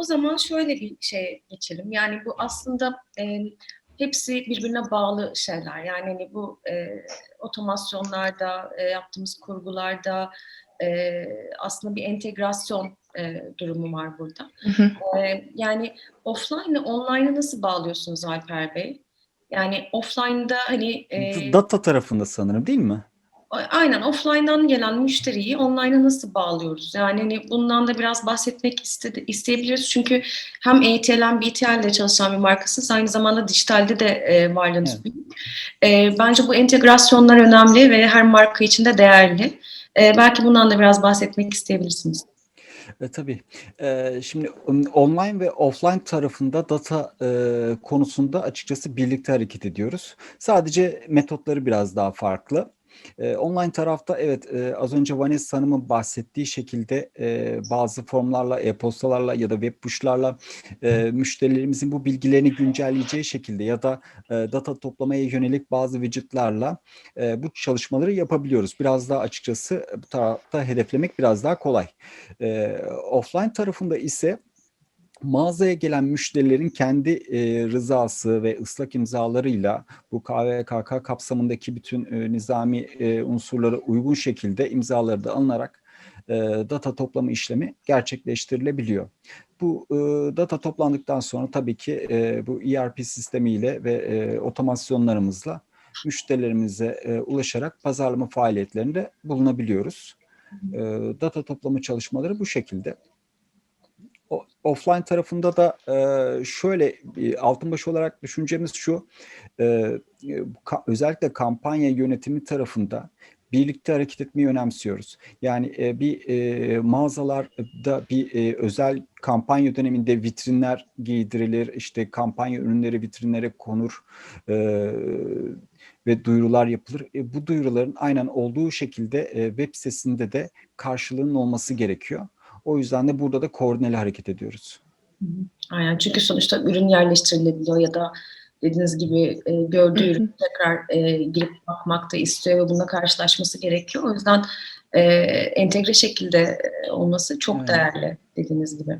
o zaman şöyle bir şey geçelim. Yani bu aslında e, hepsi birbirine bağlı şeyler. Yani hani bu e, otomasyonlarda, e, yaptığımız kurgularda e, aslında bir entegrasyon e, durumu var burada. E, yani offline ile online'ı nasıl bağlıyorsunuz Alper Bey? Yani offline'da hani e, Data tarafında sanırım değil mi? Aynen offline'dan gelen müşteriyi online'a nasıl bağlıyoruz? Yani hani bundan da biraz bahsetmek istedi, isteyebiliriz. Çünkü hem ETL hem BTL ile çalışan bir markasınız. Aynı zamanda dijitalde de e, varlığınız Evet. büyük. E, bence bu entegrasyonlar önemli ve her marka için de değerli. E, belki bundan da biraz bahsetmek isteyebilirsiniz. E, tabii. E, şimdi online ve offline tarafında data e, konusunda açıkçası birlikte hareket ediyoruz. Sadece metotları biraz daha farklı. E, online tarafta evet e, az önce Vanessa Hanım'ın bahsettiği şekilde e, bazı formlarla, e-postalarla ya da web push'larla e, müşterilerimizin bu bilgilerini güncelleyeceği şekilde ya da e, data toplamaya yönelik bazı widget'larla e, bu çalışmaları yapabiliyoruz. Biraz daha açıkçası bu tarafta hedeflemek biraz daha kolay. E, offline tarafında ise mağazaya gelen müşterilerin kendi e, rızası ve ıslak imzalarıyla bu KVKK kapsamındaki bütün e, nizami e, unsurlara uygun şekilde imzaları da alınarak e, data toplama işlemi gerçekleştirilebiliyor. Bu e, data toplandıktan sonra tabii ki e, bu ERP sistemiyle ve e, otomasyonlarımızla müşterilerimize e, ulaşarak pazarlama faaliyetlerinde bulunabiliyoruz. E, data toplama çalışmaları bu şekilde. Offline tarafında da e, şöyle bir altınbaş olarak düşüncemiz şu, e, ka- özellikle kampanya yönetimi tarafında birlikte hareket etmeyi önemsiyoruz. Yani e, bir e, mağazalarda bir e, özel kampanya döneminde vitrinler giydirilir, işte kampanya ürünleri vitrinlere konur e, ve duyurular yapılır. E, bu duyuruların aynen olduğu şekilde e, web sitesinde de karşılığının olması gerekiyor. O yüzden de burada da koordineli hareket ediyoruz. Aynen çünkü sonuçta ürün yerleştirilebiliyor ya da dediğiniz gibi e, gördüğü ürün tekrar e, girip bakmak da istiyor ve bununla karşılaşması gerekiyor. O yüzden e, entegre şekilde e, olması çok Evet. değerli dediğiniz gibi.